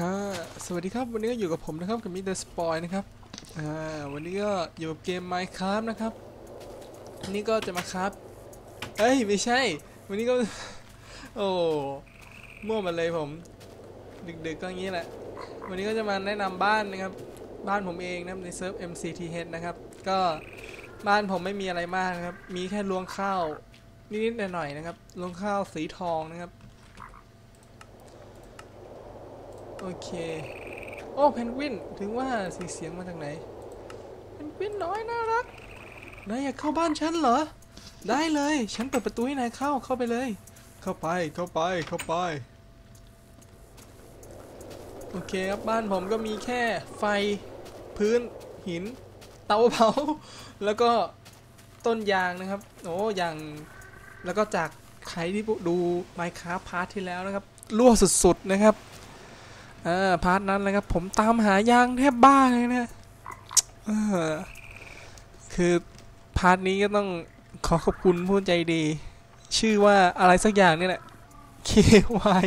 อ่าสวัสดีครับ วันนี้ก็อยู่กับผมนะครับกับมิเตอร์สปอยนะครับอ่าวันนี้ก็อยู่กับเกม Minecraft นะครับนนี้ก็จะมาครับเอ้ย ไม่ใช่ วันนี้ก็ โอ้มั่วมาเลยผม ดึกๆก็อย่างนี้แหละ วันนี้ก็จะมาแนะนำบ้านนะครับ บ้านผมเองนะในเซิร์ฟ MCTH นะครับ ก็บ้านผมไม่มีอะไรมากนะครับ มีแค่รวงข้าวนิดๆหน่อยๆนะครับรวงข้าวสีทองนะครับ โอเค โอ้เพนกวินถึงว่าสีเสียงมาจากไหนเพนกวินน้อยน่ารักนายอยากเข้าบ้านฉันเหรอ ได้เลย ฉันเปิดประตูให้นายเข้าเข้าไปเลย เข้าไปเข้าไปเข้าไป โอเคครับบ้านผมก็มีแค่ไฟพื้นหิน เตาเผา แล้วก็ต้นยางนะครับ โอ้อย่างแล้วก็จากใครที่ดู Minecraft พาร์ทที่แล้วนะครับรั่วสุดๆนะครับ อ่าพาร์ทนั้นเลยครับ ผมตามหายางแทบบ้าเลยนะเออคือพาร์ทนี้ก็ต้องขอขอบคุณผู้ใจดี ชื่อว่าอะไรสักอย่างนี่แหละ KY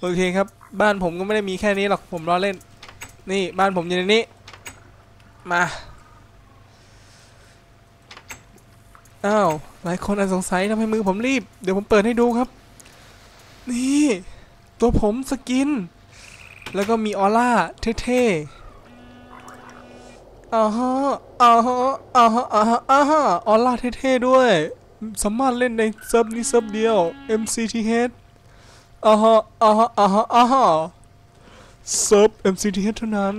โอเคครับ บ้านผมก็ไม่ได้มีแค่นี้หรอกผมล้อเล่น นี่บ้านผมอยู่ในนี้ มาอ้าวหลายคนอาจสงสัยทำไมมือผมรีบ เดี๋ยวผมเปิดให้ดูครับ นี่ ตัวผมสกิน แล้วก็มีออร่าเท่ๆอ่าฮะอ่าฮะอ่าฮะอ่าฮะอ่าฮะออร่าเท่ๆด้วย สามารถเล่นในเซิร์ฟนี้เซิร์ฟเดียว MCTH อ่าฮะอ่าฮะอ่าฮะอ่าฮะเซิร์ฟ MCTH เท่านั้น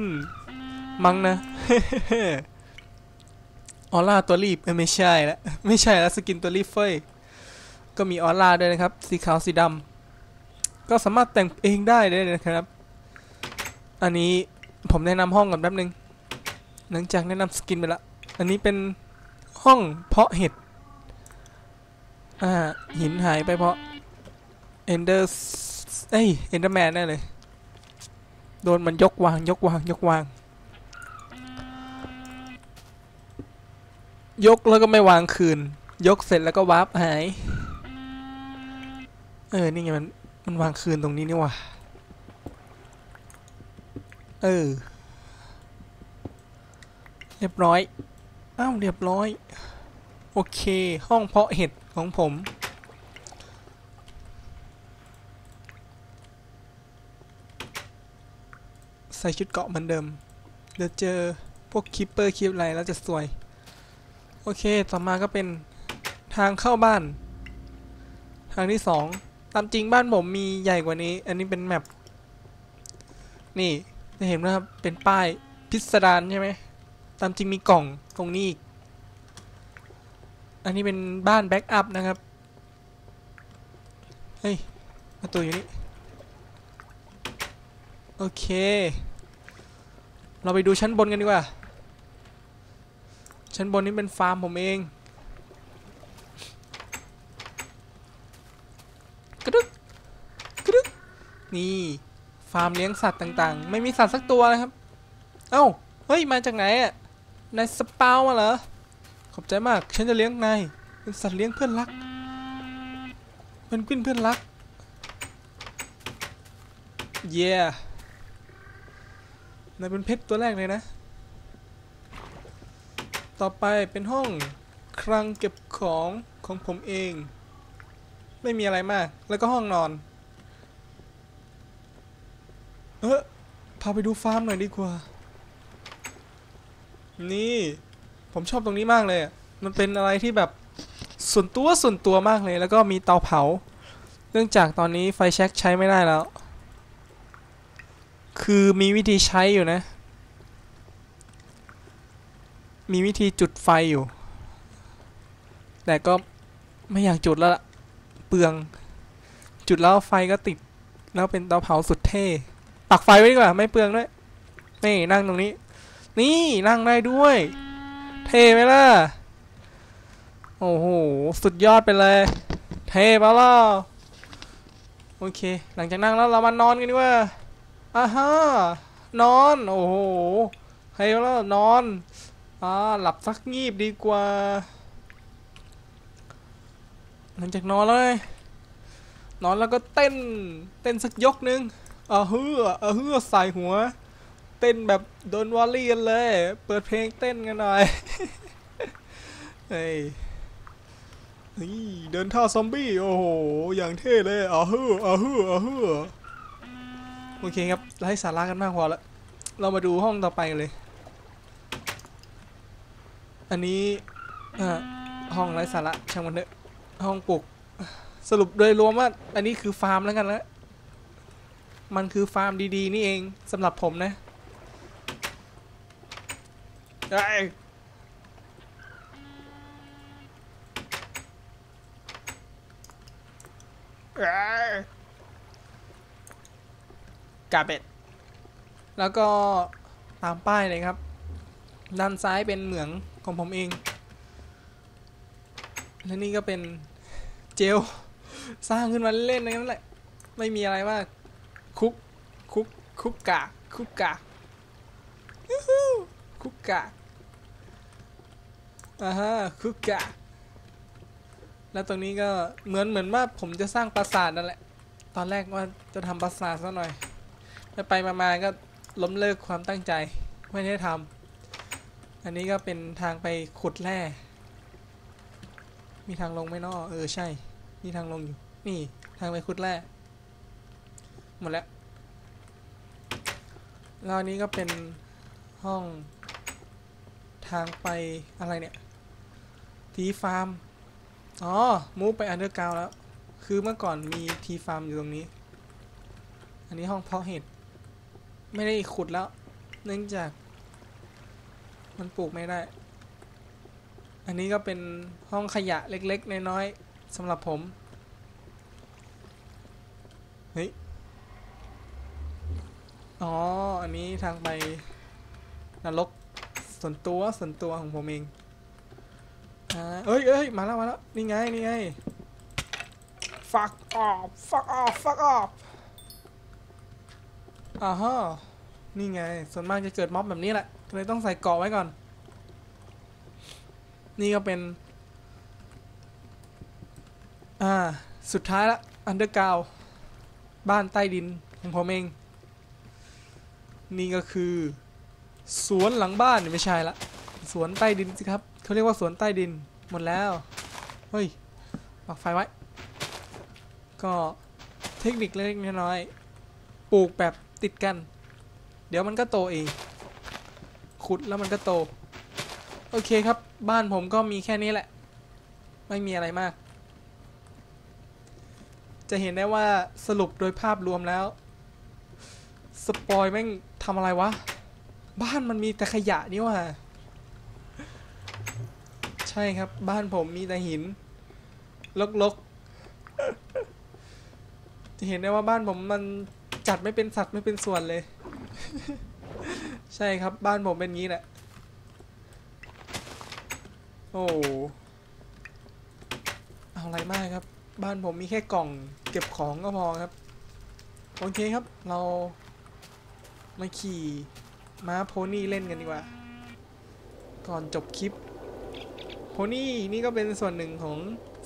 มั้งนะออร่าตัวรีบไม่ใช่ละไม่ใช่ละสกินตัวรีบเฟยก็มีออร่าด้วยนะครับ สีขาวสีดำก็สามารถแต่งเองได้เลยนะครับ อันนี้ผมแนะนำห้องก่อนแป๊บนึง หลังจากแนะนำสกินไปละ อันนี้เป็นห้องเพาะเห็ด อ่า หินหายไปเพราะ Ender เอ้ย Enderman แน่เลย โดนมันยกวางยกวางยกวาง ยกแล้วก็ไม่วางคืน ยกเสร็จแล้วก็วาร์ปหาย เออ นี่ไงมันมันวางคืนตรงนี้นี่ว่า เออ เรียบร้อย อ้าว เรียบร้อย โอเค ห้องเพาะเห็ดของผม ใส่ชุดเกาะเหมือนเดิม เดี๋ยวเจอพวกคิปเปอร์คิปอะไรแล้วจะสวย โอเค ต่อมาก็เป็นทางเข้าบ้าน ทางที่สอง ตามจริงบ้านผมมีใหญ่กว่านี้ อันนี้เป็นแมปนี่ จะเห็นนะครับเป็นป้ายพิสดารใช่ไหมตามจริงมีกล่องตรงนี้อีก อันนี้เป็นบ้านแบ็กอัพนะครับ เฮ้ยประตูอยู่นี่ โอเค เราไปดูชั้นบนกันดีกว่า ชั้นบนนี้เป็นฟาร์มผมเองกระดึกกระดึกนี่ ฟาร์มเลี้ยงสัตว์ต่างๆ ไม่มีสัตว์สักตัวนะครับ เอ้า เฮ้ย มาจากไหนอะ นายสปาวมาเหรอ ขอบใจมาก ฉันจะเลี้ยงนาย เป็นสัตว์เลี้ยงเพื่อนรัก เป็นกวินเพื่อนรัก เย่นายเป็นเพชรตัวแรกเลยนะ ต่อไปเป็นห้องคลังเก็บของของผมเอง ไม่มีอะไรมาก แล้วก็ห้องนอน เออพาไปดูฟาร์มหน่อยดีกว่า นี่ ผมชอบตรงนี้มากเลย มันเป็นอะไรที่แบบส่วนตัวส่วนตัวมากเลย แล้วก็มีเตาเผา เนื่องจากตอนนี้ไฟแช็กใช้ไม่ได้แล้ว คือมีวิธีใช้อยู่นะ มีวิธีจุดไฟอยู่ แต่ก็ไม่อยากจุดแล้วละเปลือง จุดแล้วไฟก็ติด แล้วเป็นเตาเผาสุดเท่ ปักไฟไว้ดีกว่าไม่เปลืองด้วยนี่นั่งตรงนี้ นี่นั่งได้ด้วย เท่ไหมล่ะ โอ้โห สุดยอดไปเลย เท่ปะล่ะโอเค หลังจากนั่งแล้วเรามานอนกันดีกว่าอ่าฮะนอน โอ้โหเฮ้ยแล้วนอนอ่าหลับสักงีบดีกว่า หลังจากนอนเลย นอนแล้วก็เต้น เต้นสักยกหนึ่ง อาเฮืออาเฮือใส่หัว เต้นแบบโดนวอลลี่กันเลย เปิดเพลงเต้นกันหน่อยเฮ้ยนี่เดินท่าซอมบี้ โอ้โห อย่างเท่เลยอาเฮืออาเฮืออาเฮือโอเคครับไร้สาระกันมากพอละเรามาดูห้องต่อไปเลย อันนี้ห้องไร้สาระช่างมันเถอะห้องปลูกสรุปโดยรวมว่า อันนี้คือฟาร์มแล้วกันนะ มันคือฟาร์มดีๆ นี่เองสำหรับผมนะไอ้กาเป็ดแล้วก็ตามป้ายเลยครับ ด้านซ้ายเป็นเหมืองของผมเอง และนี่ก็เป็นเจล สร้างขึ้นมาเล่นๆนั่นแหละ ไม่มีอะไรมาก คุกคุกคุกกากคุกกากยูฮูคุกกากอ่าฮะคุกกากแล้วตรงนี้ก็เหมือนเหมือนว่าผมจะสร้างปราสาทนั่นแหละ ตอนแรกว่าจะทำปราสาทซะหน่อยไปไปมาๆก็ล้มเลิกความตั้งใจ ไม่ได้ทำอันนี้ก็เป็นทางไปขุดแร่ มีทางลงไหมนอเออใช่ มีทางลงอยู่ นี่ทางไปขุดแร่ หมดแล้วแล้วนนี้ก็เป็นห้องทางไปอะไรเนี่ย ทีฟาร์ม อ๋อ มูฟไปอันเดอร์กราวแล้ว คือเมื่อก่อนมีทีฟาร์มอยู่ตรงนี้ อันนี้ห้องเพาะเห็ด ไม่ได้ขุดแล้ว เนื่องจาก มันปลูกไม่ได้ อันนี้ก็เป็นห้องขยะเล็กๆ น้อยๆสำหรับผม เฮ้ย อ๋อ อันนี้ทางไปนรกส่วนตัวส่วนตัวของผมเองอ่าเอ้ยเอ้ยมาแล้วมาแล้วนี่ไงนี่ไง fuck off fuck off fuck off อ่าฮะนี่ไง ส่วนมากจะเกิดม็อบแบบนี้แหละเลยต้องใส่เกาะไว้ก่อน นี่ก็เป็น อ่า สุดท้ายละอันเดอร์กราวบ้านใต้ดินของผมเอง นี่ก็คือ สวนหลังบ้านไม่ใช่ละ สวนใต้ดินสิครับเขาเรียกว่าสวนใต้ดินหมดแล้ว เฮ้ยปักไฟไว้ ก็เทคนิคเล็กน้อยปลูกแบบติดกัน เดี๋ยวมันก็โตเอง ขุดแล้วมันก็โต โอเคครับ บ้านผมก็มีแค่นี้แหละ ไม่มีอะไรมาก จะเห็นได้ว่าสรุปโดยภาพรวมแล้ว สปอยแม่งำอะไรวะ บ้านมันมีแต่ขยะนี่ว่ะใช่ครับ บ้านผมมีแต่หิน ลกๆจะเห็นได้ว่าบ้านผมมันจัดไม่เป็นสัดไม่เป็นส่วนเลย ใช่ครับ บ้านผมเป็นงี้แหละโอ้เอาอะไรมากครับ บ้านผมมีแค่กล่อง เก็บของก็พอครับ โอเคครับ เรา มาขี่ม้าโพนี่เล่นกันดีกว่า ก่อนจบคลิป โพนี่นี่ก็เป็นส่วนหนึ่งของ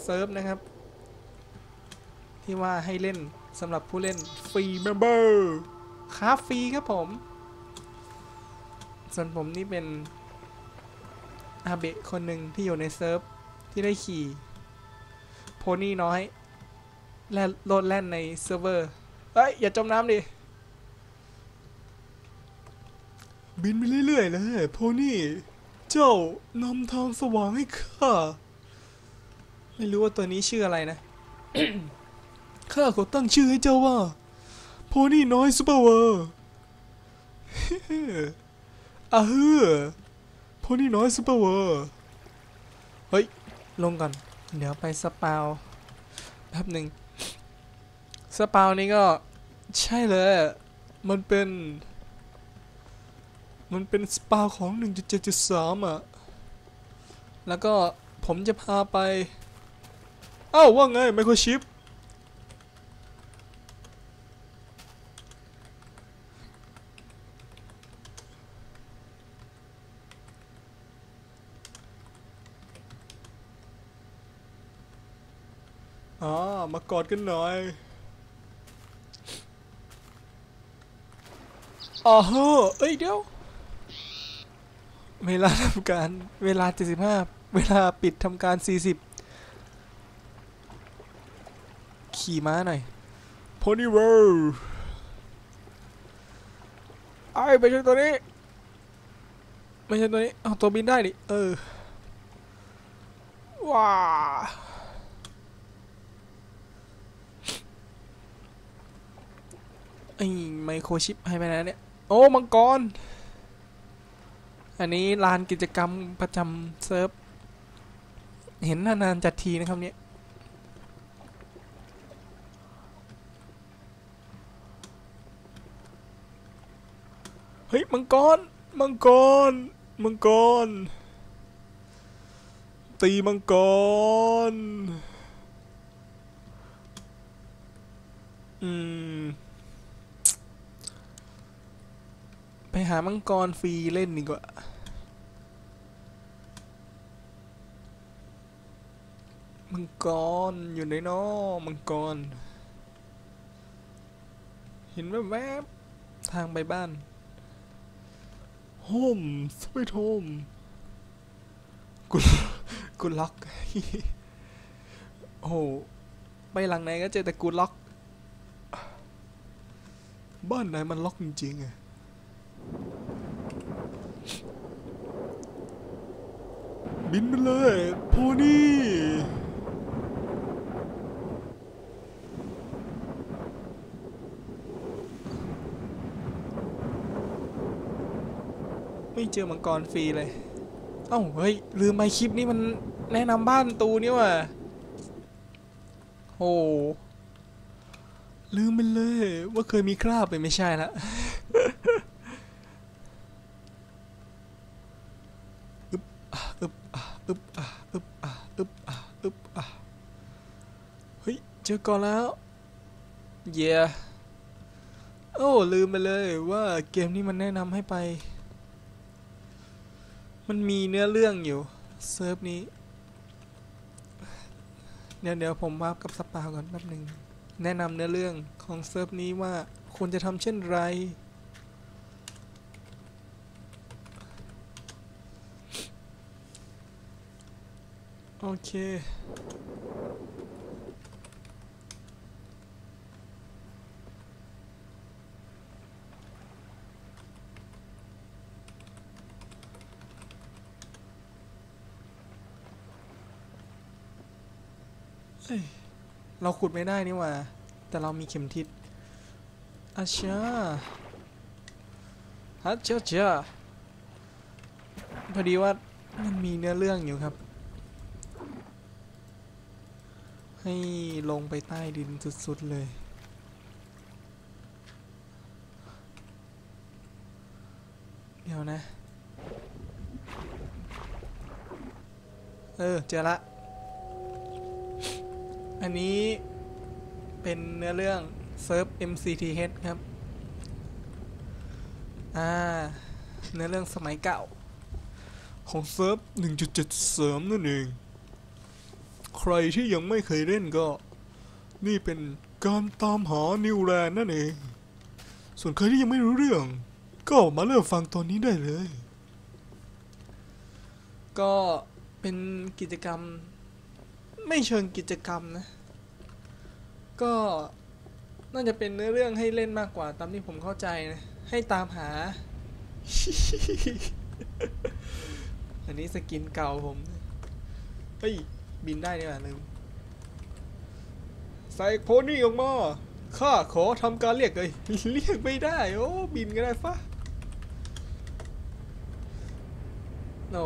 เซิร์ฟนะครับ ที่ว่าให้เล่นสำหรับผู้เล่นฟรีเมมเบอร์ค้าฟรีครับผม ส่วนผมนี่เป็นอาเบะคนหนึ่งที่อยู่ในเซิร์ฟที่ได้ขี่โพนี่น้อย และโลดแล่นในเซิร์ฟเวอร์ เฮ้ย อย่าจมน้ำดิ บินไปเรื่อยๆเลยโพนี่ เจ้านำทางสว่างให้ข้า ไม่รู้ว่าตัวนี้ชื่ออะไรนะ ข้าขอตั้งชื่อให้เจ้าว่า โพนี่น้อยซูเปอร์เวอร์อะเฮ้อโพนี่น้อยซูเปอร์เวอร์เฮ้ย ลงก่อน เดี๋ยวไปสปาวแป๊บหนึ่งสปาวนี้ก็ใช่เลย มันเป็น มันเป็นสปาของ 1.7.3 อะ แล้วก็ผมจะพาไป เอ้าว่าไงไมโครชิป อ๋อ มากอดกันหน่อยอ๋อเฮ้อเอ้ยเดี๋ยว เวลาทำการเวลา 75 เวลาปิดทำการ 40 ขี่ม้าหน่อย Pony w o r l ไอ้ไม่ใช่ตัวนี้ ไม่ใช่ตัวนี้เอาตัวบินได้ดิ เออ ว้าไอ้ไมโครชิปให้ไปแล้วเนี่ย โอ้ มังกร อันนี้ลานกิจกรรมประจำเซิร์ฟ เห็นนานๆจัดทีนะครับเนี่ยเฮ้ยมังกรมังกรมังกร ตีมังกร อืม ไปหามังกรฟรีเล่นดีกว่ามังกรอยู่ในนอมังกร เห็นแวบๆทางไปบ้านโฮมสวีทโฮมกูกูล็อกโอ้โหไปหลังไหนก็เจอแต่กูล็อก บ้านไหนมันล็อกจริงๆอะ บินไปเลยโพนี่ไม่เจอมังกรฟรีเลย เอ้าเฮ้ย ลืมไปคลิปนี้มันแนะนำบ้านตูนี่ว่ะโอ้ลืมไปเลยว่าเคยมีคราบไปไม่ใช่ละ อึบอะอึบอะอึบอะอึบอะอึบอะอึบอะเฮ้ย เจ อก่อนแล้วเย่โอ้ลืมไปเลยว่าเกมนี้มันแนะนำให้ไป มันมีเนื้อเรื่องอยู่ เซิร์ฟนี้ เดี๋ยวเดี๋ยวผมวาร์ปกับสปาก่อนแป๊บหนึ่งแนะนำเนื้อเรื่องของเซิร์ฟนี้ว่าควรจะทำเช่นไรโอเค เราขุดไม่ได้นี่ว่า แต่เรามีเข็มทิศอาชาฮัจเจ้าจ้าพอดีว่ามันมีเนื้อเรื่องอยู่ครับ ให้ลงไปใต้ดินสุดๆเลยเดี๋ยวนะ เออ เจอละ อันนี้เป็นเนื้อเรื่องเซิร์ฟ MCTH ครับ อ่า เนื้อเรื่องสมัยเก่า ของเซิร์ฟ1.73นั่นเอง ใครที่ยังไม่เคยเล่นก็ นี่เป็นการตามหานิวแลนด์นั่นเอง ส่วนใครที่ยังไม่รู้เรื่อง ก็มาเริ่มฟังตอนนี้ได้เลย ก็เป็นกิจกรรม ไม่เชิงกิจกรรมนะ ก็น่าจะเป็นเนื้อเรื่องให้เล่นมากกว่าตามที่ผมเข้าใจนะ ให้ตามหา อันนี้สกินเก่าผมเฮ้ย บินได้นี่หว่าลืมใส่โพนี่ออกมาข้าขอทำการเรียกเลย เรียกไม่ได้ โอ้บินก็ได้ฟะโน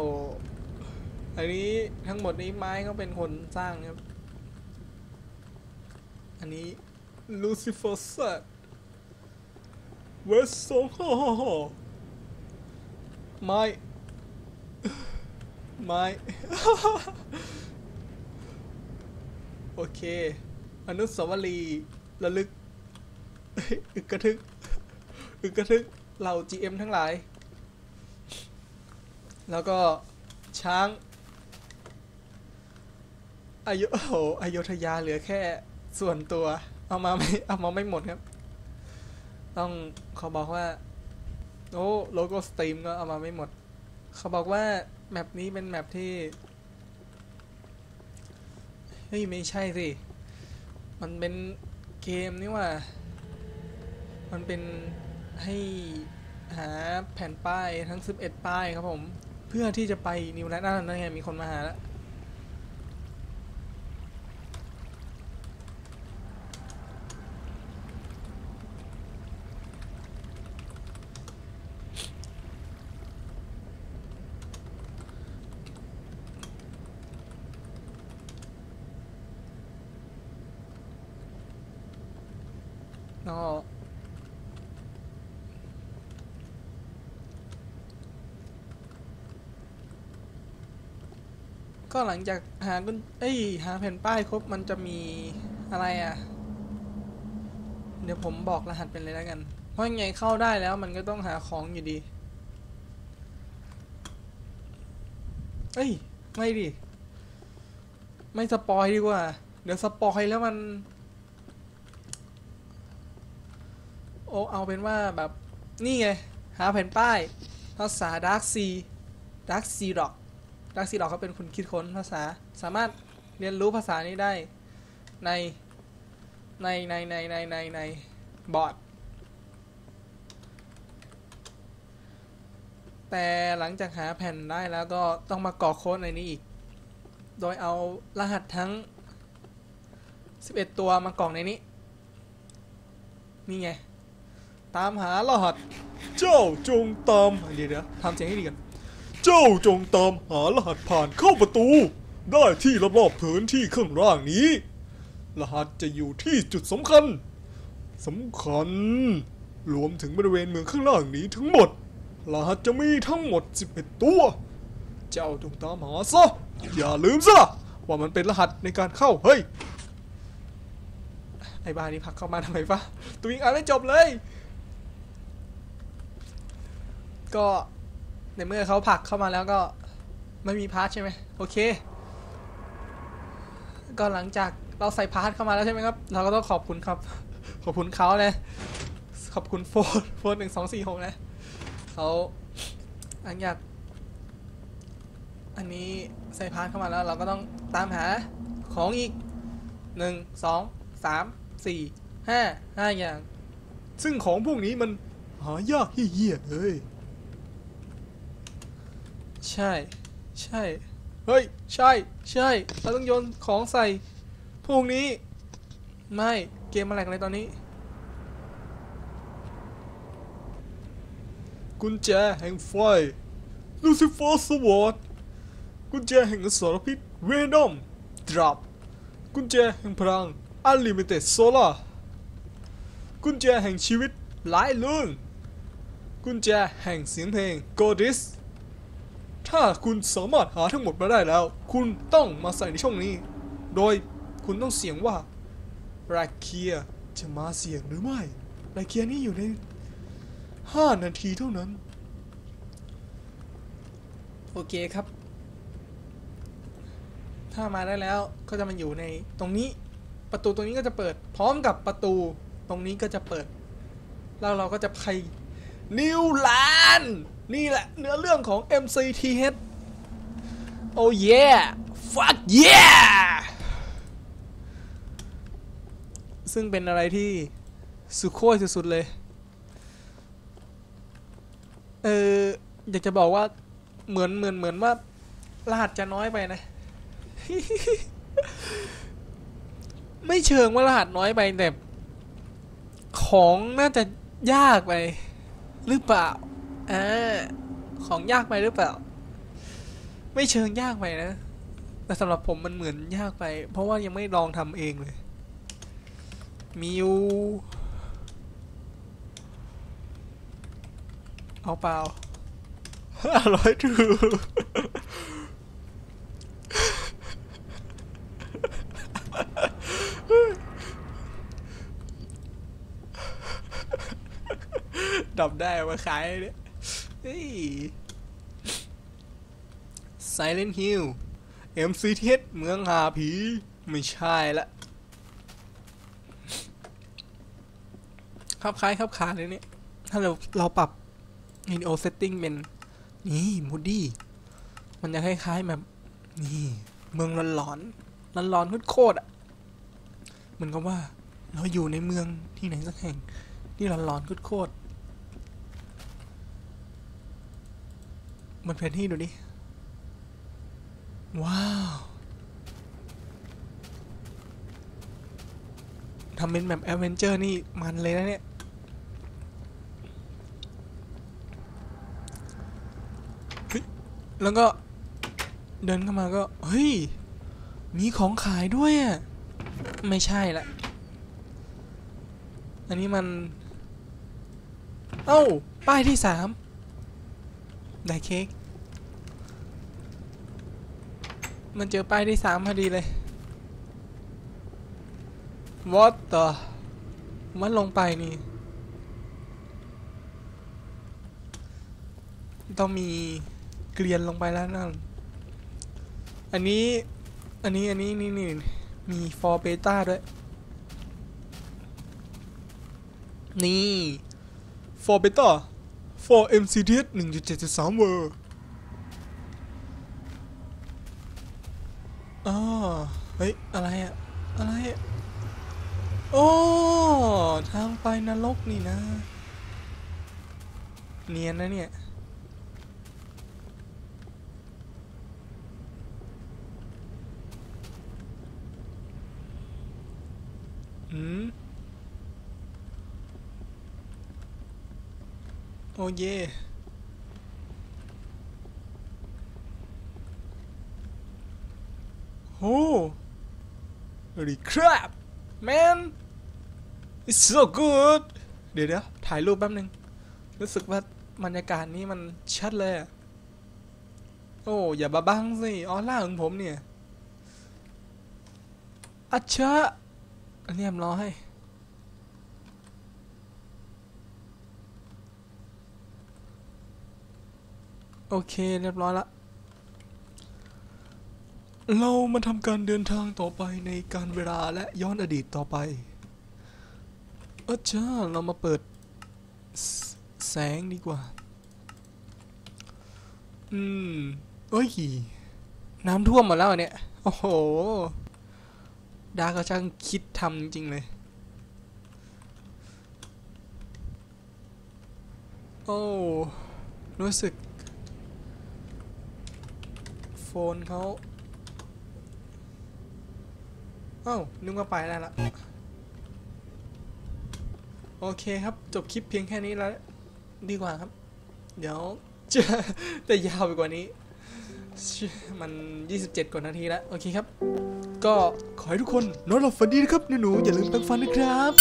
อันนี้ทั้งหมดนี้ไม้เขาเป็นคนสร้างครับ อันนี้ลูซิเฟอร์สัตเวสโซฮ่าฮ่าฮ่าไม้ไม้ โอเค อนุสาวรีย์ระลึก อึกกระทึก อึกกระทึกเหล่า GM ทั้งหลาย แล้วก็ช้าง อายุโอ้โหอยุธยาเหลือแค่ส่วนตัว เอามาไม่เอามาไม่หมดครับ ต้องเขอบอกว่า โอ้โลโก้สตรีมก็เอามาไม่หมด เขาบอกว่าแมปนี้เป็นแมปที่เฮ้ยไม่ใช่สิ มันเป็นเกมนี่ว่า มันเป็นให้หาแผ่นป้ายทั้ง 11 ป้ายครับผม เพื่อที่จะไปนิวแลนด์นั่นไงมีคนมาหาแล้ว ก็ ก็หลังจากหากุญเอ้ยหาแผ่นป้ายครบมันจะมีอะไรอะ เดี๋ยวผมบอกรหัสเป็นเลยแล้วกัน เพราะยังไงเข้าได้แล้วมันก็ต้องหาของอยู่ดี เอ้ย ไม่ดิ ไม่สปอยดีกว่า เดี๋ยวสปอยแล้วมัน โอ้เอาเป็นว่าแบบ นี่ไง หาแผ่นป้ายภาษา Dark Sea Dark Sea Rock Dark Sea Rock เขาเป็นคนคิดค้นภาษา สามารถเรียนรู้ภาษานี้ได้ในในในในในในในบอร์ดแต่หลังจากหาแผ่นได้แล้วก็ต้องมากรอกโค้ดในนี้อีก โดยเอารหัสทั้ง 11 ตัวมากรอกในนี้ นี่ไง ตามหารหัส เจ้าจงตามเดี๋ยวเดี๋ยวทำเสียงให้ดีกัน เจ้าจงตามหารหัสผ่านเข้าประตู ได้ที่รอบๆพื้นที่ข้างล่างนี้ รหัสจะอยู่ที่จุดสำคัญสำคัญ รวมถึงบริเวณเมืองข้างล่างนี้ทั้งหมด รหัสจะมีทั้งหมด 11 ตัว เจ้าจงตามหาซะ อย่าลืมซะว่ามันเป็นรหัสในการเข้า เฮ้ย ไอ้บ้านี่พักเข้ามาทำไมปะตัวเองอ่านไม่จบเลย ก็ ในเมื่อเขาผลักเข้ามาแล้วก็ไม่มีพาร์ทใช่ไหมโอเค ก็หลังจากเราใส่พาร์ทเข้ามาแล้วใช่ไหมครับ เราก็ต้องขอบคุณครับ ขอบคุณเขานะขอบคุณโฟนโฟนหนึ่งสองสี่หกนะเขาหลังจากอันนี้ใส่พาร์ทเข้ามาแล้ว เราก็ต้องตามหาของอีกหนึ่งสองสามสี่ห้าห้าอย่าง ซึ่งของพวกนี้มันหายากเหี้ยเลย ใช่ ใช่ เฮ้ย ใช่ ใช่ เราต้องโยนของใส่พวกนี้ ไม่ เกมอะไรกันเลยตอนนี้ กุญแจแห่งไฟลูซิเฟอร์สวอร์ดกุญแจแห่งอสรพิษเวนอมดรอปกุญแจแห่งพลังอันลิมิเต็ดโซล่ากุญแจแห่งชีวิตหลายเรื่องกุญแจแห่งเสียงเพลง g o d i s ถ้าคุณสามารถหาทั้งหมดมาได้แล้ว คุณต้องมาใส่ในช่องนี้ โดยคุณต้องเสียงว่าราเคียจะมาเสียงหรือไม่ราเคียนี่อยู่ใน 5 นาทีเท่านั้น โอเคครับ ถ้ามาได้แล้วก็จะมาอยู่ในตรงนี้ประตูตรงนี้ก็จะเปิด พร้อมกับประตูตรงนี้ก็จะเปิด แล้วเราก็จะไปนิวแลนด์ นี่แหละเนื้อเรื่องของ MCTH โอ้ yeah fuck yeah ซึ่งเป็นอะไรที่สุดโคตรสุดๆเลย เอออยากจะบอกว่าเหมือนเหมือนเหมือนว่ารหัสจะน้อยไปนะ ไม่เชิงว่ารหัสน้อยไปแต่ของน่าจะยากไป หรือเปล่า อ่าของยากไปหรือเปล่า ไม่เชิงยากไปนะ แต่สำหรับผมมันเหมือนยากไป เพราะว่ายังไม่ลองทำเองเลยมิวเอาเปล่าอร่อยถูดับได้เอามาขายเนี่ยเฮ้ย Silent Hill MCTH เมืองหาผี ไม่ใช่ละขับคล้ายขับขาเลยเนี่ย ถ้าเราเราปรับวิดีโอเซตติ้งเป็น นี่มูดี้มันจะคล้ายๆแบบ นี่ เมืองหลอนๆหลอนๆโคตรๆอะเหมือนกับว่า เราอยู่ในเมืองที่ไหนสักแห่ง ที่หลอนๆโคตรๆ มันแผนที่ดูดิ ว้าวทำเป็นแบบแอดเวนเจอร์นี่มันเลยนะเนี่ยเฮ้ยแล้วก็เดินเข้ามาก็ เฮ้ย มีของขายด้วยอะ ไม่ใช่ละ อันนี้มัน เอ้า ป้ายที่สามได้เค้ก มันเจอป้ายที่สามพอดีเลย What the มันลงไปนี่ ต้องมีเกลียนลงไปแล้วนั่น อันนี้ อันนี้ อันนี้ นี่นี่มี for beta ด้วย นี่ for beta for MCDS 1.73เวอร์ อ๋อเฮ้ย อะไรอะอะไรอะโอ้ ทางไปนรกนี่นะ เนียนนะเนี่ย อืม โอ้เย่ อ้ holy crap man it's so good เดี๋ยวเดี๋ยวถ่ายรูปแป๊บนึง รู้สึกว่าบรรยากาศนี้มันชัดเลยอะโอ้ อย่าบ้าบังสิ ออร่าของผมเนี่ยอัจฉะเรียบร้อย โอเค เรียบร้อยละ เรามาทำการเดินทางต่อไปในการเวลาและย้อนอดีตต่อไปเออจ้าเรามาเปิดแสงดีกว่า อืม เอ้ย น้ำท่วมหมดแล้วเนี่ย โอ้โห ดาก็ช่างคิดทำจริงเลย โอ้ รู้สึก โฟนเขา อ้านึกว่าไปแล้วละโอเคครับ จบคลิปเพียงแค่นี้แล้ว ดีกว่าครับ เดี๋ยวจะแต่ยาวไปกว่านี้ มัน 27 กว่านาทีแล้ว โอเคครับ ก็ขอให้ทุกคนนอนหลับฝันดีนะครับหนูๆอย่าลืมแปรงฟันนะครับ